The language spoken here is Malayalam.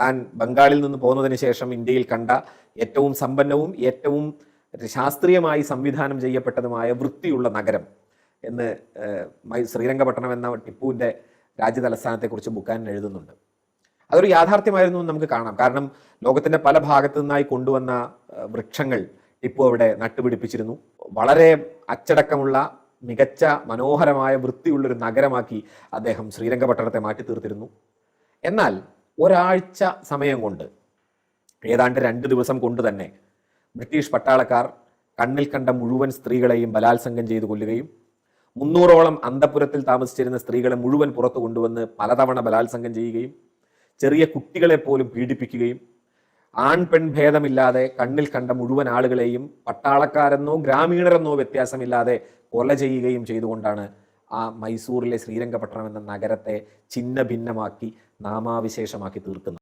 താൻ ബംഗാളിൽ നിന്ന് പോകുന്നതിന് ശേഷം ഇന്ത്യയിൽ കണ്ട ഏറ്റവും സമ്പന്നവും ഏറ്റവും ശാസ്ത്രീയമായി സംവിധാനം ചെയ്യപ്പെട്ടതുമായ വൃത്തിയുള്ള നഗരം എന്ന് ശ്രീരംഗപട്ടണം എന്ന ടിപ്പുവിന്റെ രാജ്യതലസ്ഥാനത്തെക്കുറിച്ച് ബുക്കാനൻ എഴുതുന്നുണ്ട്. അതൊരു യാഥാർത്ഥ്യമായിരുന്നു എന്ന് നമുക്ക് കാണാം. കാരണം ലോകത്തിന്റെ പല ഭാഗത്തു നിന്നായി കൊണ്ടുവന്ന വൃക്ഷങ്ങൾ ടിപ്പു അവിടെ നട്ടുപിടിപ്പിച്ചിരുന്നു. വളരെ അച്ചടക്കമുള്ള മികച്ച മനോഹരമായ വൃത്തിയുള്ളൊരു നഗരമാക്കി അദ്ദേഹം ശ്രീരംഗപട്ടണത്തെ മാറ്റി തീർത്തിരുന്നു എന്നാൽ ഒരാഴ്ച സമയം കൊണ്ട് ഏതാണ്ട് രണ്ട് ദിവസം കൊണ്ട് തന്നെ ബ്രിട്ടീഷ് പട്ടാളക്കാർ കണ്ണിൽ കണ്ട മുഴുവൻ സ്ത്രീകളെയും ബലാത്സംഗം ചെയ്തു കൊല്ലുകയും മുന്നൂറോളം അന്തപുരത്തിൽ താമസിച്ചിരുന്ന സ്ത്രീകളെ മുഴുവൻ പുറത്തു കൊണ്ടുവന്ന് പലതവണ ബലാത്സംഗം ചെയ്യുകയും ചെറിയ കുട്ടികളെ പോലും പീഡിപ്പിക്കുകയും ആൺ പെൺ ഭേദമില്ലാതെ കണ്ണിൽ കണ്ട മുഴുവൻ ആളുകളെയും പട്ടാളക്കാരെന്നോ ഗ്രാമീണരെന്നോ വ്യത്യാസമില്ലാതെ കൊല ചെയ്യുകയും ചെയ്തുകൊണ്ടാണ് ആ മൈസൂറിലെ ശ്രീരംഗപട്ടണം എന്ന നഗരത്തെ ഛിന്ന ഭിന്നമാക്കി നാമാവിശേഷമാക്കി തീർക്കുന്നത്